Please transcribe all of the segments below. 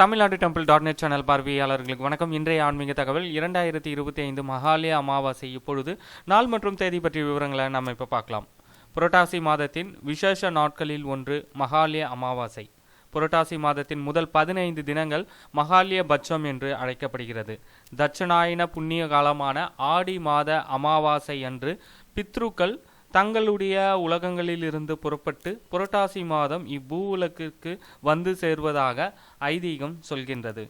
Tamil Nadu temple dot net channel பார்வையாளர்களுக்கு வணக்கம். இன்றைய ஆன்மீக தகவல் இரண்டாயிரத்தி இருபத்தி ஐந்து மகாலய அமாவாசை. இப்பொழுது நாள் மற்றும் தேதி பற்றிய விவரங்களை நம்ம இப்போ பார்க்கலாம். புரட்டாசி மாதத்தின் விசேஷ நாட்களில் ஒன்று மகாலய அமாவாசை. புரட்டாசி மாதத்தின் முதல் பதினைந்து தினங்கள் மகாலய பட்சம் என்று அழைக்கப்படுகிறது. தட்சணாயன புண்ணிய காலமான ஆடி மாத அமாவாசை அன்று பித்ருக்கள் தங்களுடைய உலகங்களில் இருந்து புறப்பட்டு புரட்டாசி மாதம் இப்பூ உலகிற்கு வந்து சேர்வதாக ஐதீகம் சொல்கின்றது.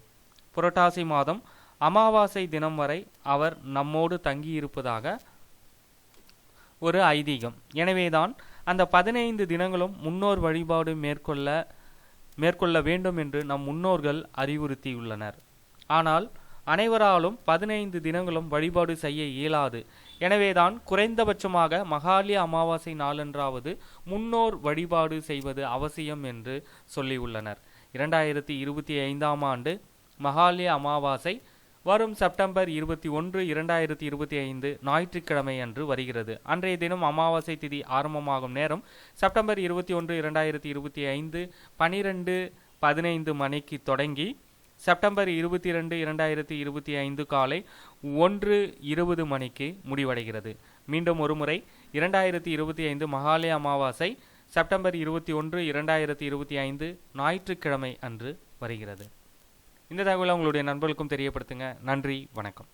புரட்டாசி மாதம் அமாவாசை தினம் வரை அவர் நம்மோடு தங்கியிருப்பதாக ஒரு ஐதீகம். எனவேதான் அந்த பதினைந்து தினங்களும் முன்னோர் வழிபாடு மேற்கொள்ள மேற்கொள்ள வேண்டும் என்று நம் முன்னோர்கள் அறிவுறுத்தியுள்ளனர். ஆனால் அனைவராலும் பதினைந்து தினங்களும் வழிபாடு செய்ய இயலாது. எனவேதான் குறைந்தபட்சமாக மகாலி அமாவாசை நாளன்றாவது முன்னோர் வழிபாடு செய்வது அவசியம் என்று சொல்லியுள்ளனர் இரண்டாயிரத்தி இருபத்தி ஐந்தாம் ஆண்டு மகாலி அமாவாசை வரும் செப்டம்பர் இருபத்தி ஒன்று இரண்டாயிரத்தி இருபத்தி ஐந்து ஞாயிற்றுக்கிழமை அன்று வருகிறது. அன்றைய தினம் அமாவாசை திதி ஆரம்பமாகும் நேரம் செப்டம்பர் இருபத்தி ஒன்று இரண்டாயிரத்தி இருபத்தி ஐந்து பனிரெண்டு பதினைந்து மணிக்கு தொடங்கி செப்டம்பர் இருபத்தி ரெண்டு இரண்டாயிரத்தி இருபத்தி ஐந்து காலை ஒன்று இருபது மணிக்கு முடிவடைகிறது. மீண்டும் ஒருமுறை இரண்டாயிரத்தி இருபத்தி ஐந்து மகாலய அமாவாசை செப்டம்பர் இருபத்தி ஒன்று இரண்டாயிரத்தி இருபத்தி ஐந்து ஞாயிற்றுக்கிழமை அன்று வருகிறது. இந்த தகவலை உங்களுடைய நண்பர்களுக்கும் தெரியப்படுத்துங்க. நன்றி வணக்கம்.